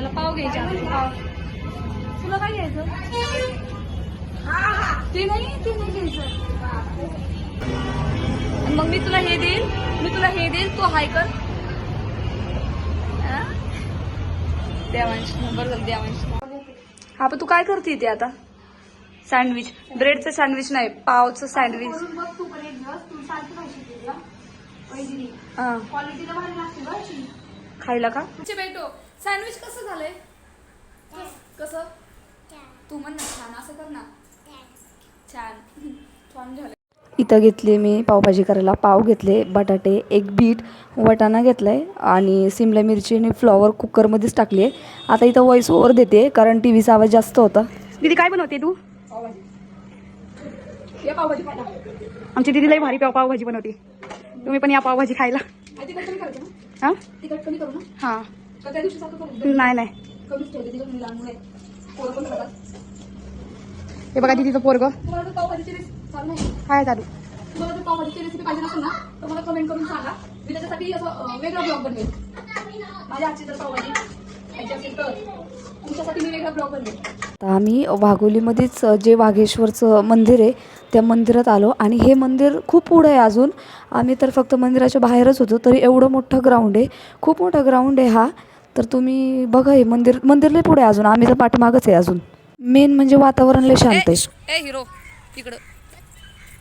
आपल्याला पाव घ्यायचा पाव. तुला काय घ्यायचं? ते नाही ते नाही घ्यायचं. मग मी तुला हे देईल मी तुला हे देईल तू हाय कर. देवांश नंबर देवांश. हा पण तू काय करते ते आता? सँडविच ब्रेडचं सँडविच नाही पावचं सँडविच क्वालिटीला खायला का? बेटो सँडविच कसं झालंय? कसं तू म्हण ना छान असं कर ना. छान. छान झालं इथं घेतले मी पावभाजी करायला. पाव घेतले बटाटे एक बीट वटाणा घेतलाय आणि सिमला मिरची आणि फ्लॉवर कुकरमध्येच टाकली आहे आता इथं वॉइस ओव्हर देते कारण टी व्हीचा आवाज जास्त होता. दीदी काय बनवते तू? ये पावभाजी खायला. आमची दीदीलाही भारी पाव पावभाजी बनवते. तुम्ही पण या पावभाजी खायला. कमी हां करू ना? हां. का त्या दिवशी सारखं करू नाही नाही. कमीच ठेवते लहान मुलं. पोरं पण खातात. हे बघा दीदीचं पोरग. तुम्हाला जर पावभाजीची रेसिपी चालू नाही. काय चालू तुम्हाला जर पावभाजीची रेसिपी पाहिजे नसेल ना तर मला कमेंट करून सांगा. मी त्याच्यासाठी असं वेगळा ब्लॉग बनवेल. माझ्या आजची जर पावभाजी. खायची असेल तर तुमच्यासाठी मी वेगळा ब्लॉग बनवेल आम्ही वाघोलीमध्येच जे वाघेश्वरचं मंदिर आहे त्या मंदिरात आलो. आणि हे मंदिर खूप पुढं आहे अजून. आम्ही तर फक्त मंदिराच्या बाहेरच होतो तरी एवढं मोठं ग्राउंड आहे. खूप मोठा ग्राउंड आहे हा. तर तुम्ही बघा हे मंदिर मंदिर लय पुढे अजून. आम्ही तर पाठीमागच आहे अजून. मेन म्हणजे वातावरण लय शांत आहे. ए हिरो इकडं.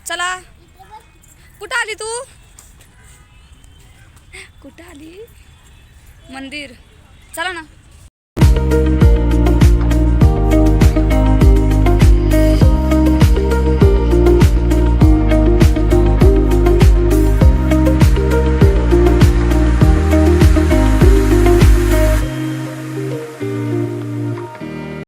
चला. कुठं आली तू? कुठं आली? मंदिर. चला ना.